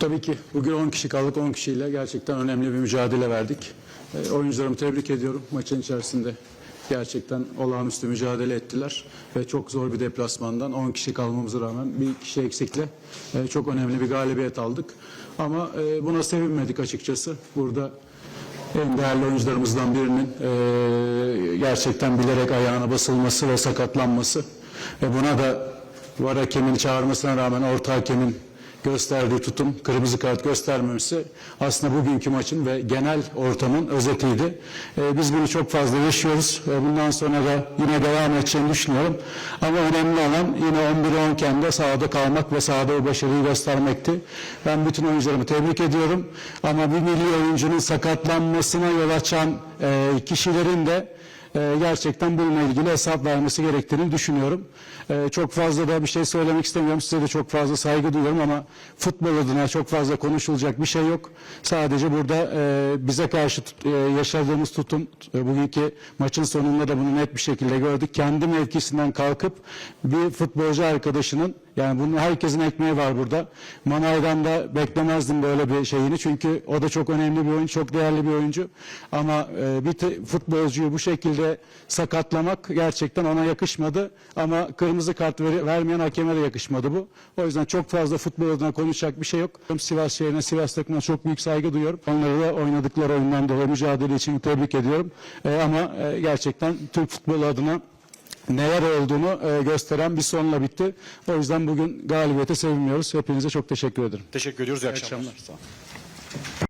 Tabii ki bugün 10 kişi kaldık 10 kişiyle gerçekten önemli bir mücadele verdik. E, oyuncularımı tebrik ediyorum. Maçın içerisinde gerçekten olağanüstü mücadele ettiler. Ve çok zor bir deplasmandan 10 kişi kalmamıza rağmen bir kişi eksikle e, çok önemli bir galibiyet aldık. Ama e, buna sevinmedik açıkçası. Burada en değerli oyuncularımızdan birinin e, gerçekten bilerek ayağına basılması ve sakatlanması ve buna da var hakemin çağırmasına rağmen orta hakemin gösterdiği tutum, kırmızı kart göstermemesi aslında bugünkü maçın ve genel ortamın özetiydi. E, biz bunu çok fazla yaşıyoruz. E, bundan sonra da yine devam edeceğini düşünüyorum. Ama önemli olan yine 11'e 10 iken de sahada kalmak ve sahada o başarıyı göstermekti. Ben bütün oyuncularımı tebrik ediyorum. Ama bir milli oyuncunun sakatlanmasına yol açan e, kişilerin de e, gerçekten bununla ilgili hesap vermesi gerektiğini düşünüyorum. E, çok fazla da bir şey söylemek istemiyorum. Size de çok fazla saygı duyuyorum ama futbol adına çok fazla konuşulacak bir şey yok. Sadece burada e, bize karşı e, yaşadığımız tutum e, bugünkü maçın sonunda da bunu net bir şekilde gördük. Kendi mevkisinden kalkıp bir futbolcu arkadaşının yani bunun herkesin ekmeği var burada. Manay'dan da beklemezdim böyle bir şeyini. Çünkü o da çok önemli bir oyuncu, çok değerli bir oyuncu. Ama e, bir futbolcuyu bu şekilde sakatlamak gerçekten ona yakışmadı. Ama kırmızı kart veri- vermeyen hakeme de yakışmadı bu. O yüzden çok fazla futbol adına konuşacak bir şey yok. Sivas şehrine, Sivas takımına çok büyük saygı duyuyorum. Onları da oynadıkları oyundan dolayı mücadele için tebrik ediyorum. E, ama e, gerçekten Türk futbolu adına neler olduğunu e, gösteren bir sonla bitti. O yüzden bugün galibiyete sevinmiyoruz. Hepinize çok teşekkür ederim. Teşekkür ediyoruz. İyi İyi akşamlar. akşamlar. Sağ olun.